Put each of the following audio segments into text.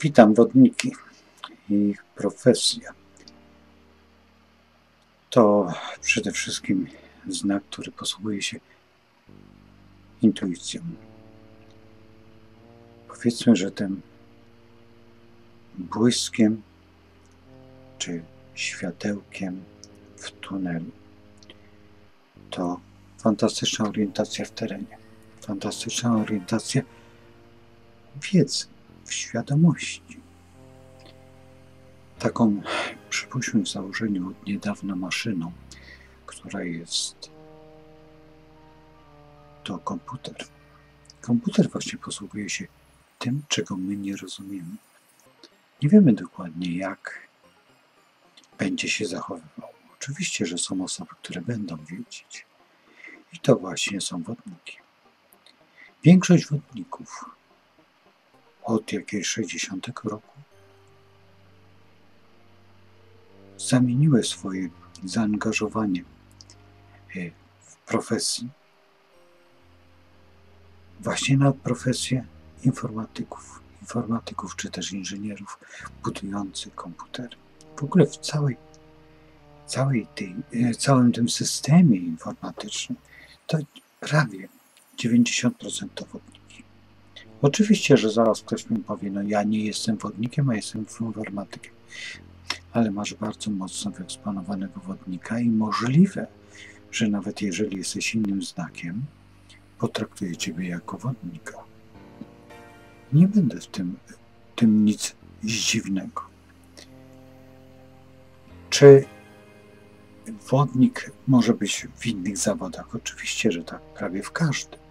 Witam wodniki i ich profesja. To przede wszystkim znak, który posługuje się intuicją. Powiedzmy, że tym błyskiem czy światełkiem w tunelu to fantastyczna orientacja w terenie, fantastyczna orientacja wiedzy w świadomości. Taką, przypuśćmy w założeniu od niedawna maszyną, która jest to komputer. Komputer właśnie posługuje się tym, czego my nie rozumiemy. Nie wiemy dokładnie, jak będzie się zachowywał. Oczywiście, że są osoby, które będą wiedzieć. I to właśnie są wodniki. Większość wodników od jakiegoś 60 roku zamieniły swoje zaangażowanie e, w profesji właśnie na profesję informatyków, informatyków czy też inżynierów budujących komputery. W ogóle w całej, całej tej, e, całym tym systemie informatycznym to prawie 90% to wodniki. Oczywiście, że zaraz ktoś mi powie, no ja nie jestem wodnikiem, a jestem informatykiem. Ale masz bardzo mocno wyeksponowanego wodnika i możliwe, że nawet jeżeli jesteś innym znakiem, potraktuję Ciebie jako wodnika. Nie będę w tym, tym nic dziwnego. Czy wodnik może być w innych zawodach? Oczywiście, że tak, prawie w każdym.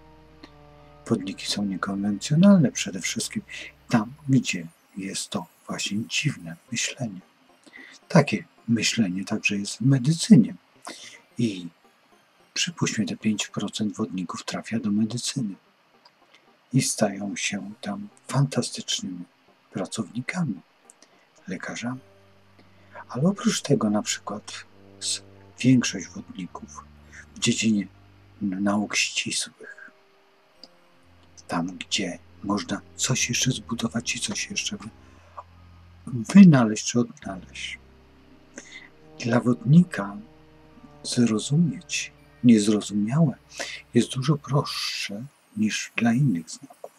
Wodniki są niekonwencjonalne przede wszystkim tam, gdzie jest to właśnie dziwne myślenie. Takie myślenie także jest w medycynie. I przypuśćmy, te 5% wodników trafia do medycyny i stają się tam fantastycznymi pracownikami, lekarzami. Ale oprócz tego, na przykład, większość wodników w dziedzinie nauk ścisłych, tam gdzie można coś jeszcze zbudować i coś jeszcze wynaleźć czy odnaleźć. Dla wodnika zrozumieć niezrozumiałe jest dużo prostsze niż dla innych znaków.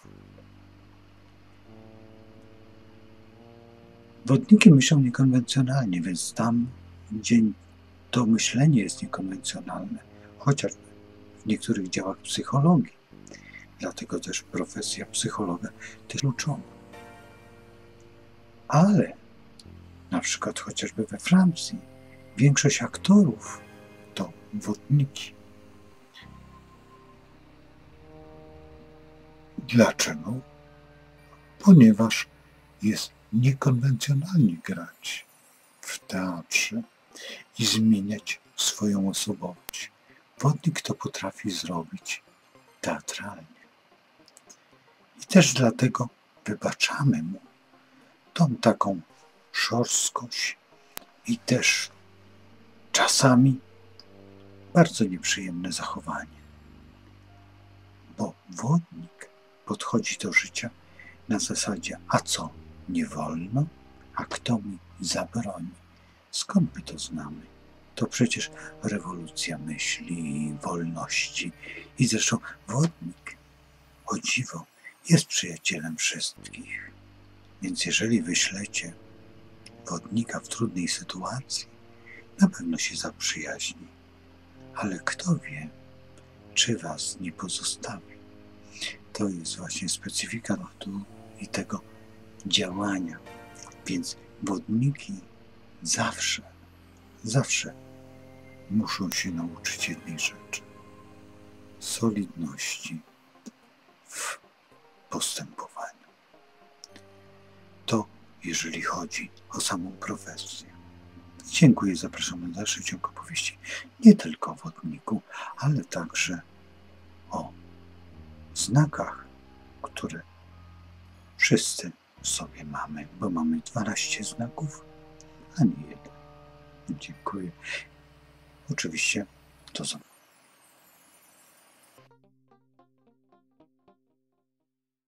Wodniki myślą niekonwencjonalnie, więc tam, gdzie to myślenie jest niekonwencjonalne, chociażby w niektórych działach psychologii, dlatego też profesja psychologa jest kluczowa. Ale na przykład chociażby we Francji większość aktorów to wodniki. Dlaczego? Ponieważ jest niekonwencjonalnie grać w teatrze i zmieniać swoją osobowość. Wodnik to potrafi zrobić teatralnie. I też dlatego wybaczamy mu tą taką szorstkość i też czasami bardzo nieprzyjemne zachowanie. Bo wodnik podchodzi do życia na zasadzie, a co, nie wolno? A kto mi zabroni? Skąd my to znamy? To przecież rewolucja myśli, wolności. I zresztą wodnik, o dziwo, jest przyjacielem wszystkich. Więc jeżeli wyślecie wodnika w trudnej sytuacji, na pewno się zaprzyjaźni. Ale kto wie, czy was nie pozostawi. To jest właśnie specyfika lotu i tego działania. Więc wodniki zawsze, zawsze muszą się nauczyć jednej rzeczy: solidności postępowaniu. To jeżeli chodzi o samą profesję. Dziękuję, zapraszam na dalszy ciąg opowieści. Nie tylko o wodniku, ale także o znakach, które wszyscy sobie mamy, bo mamy 12 znaków, a nie jeden. Dziękuję. Oczywiście do zobaczenia.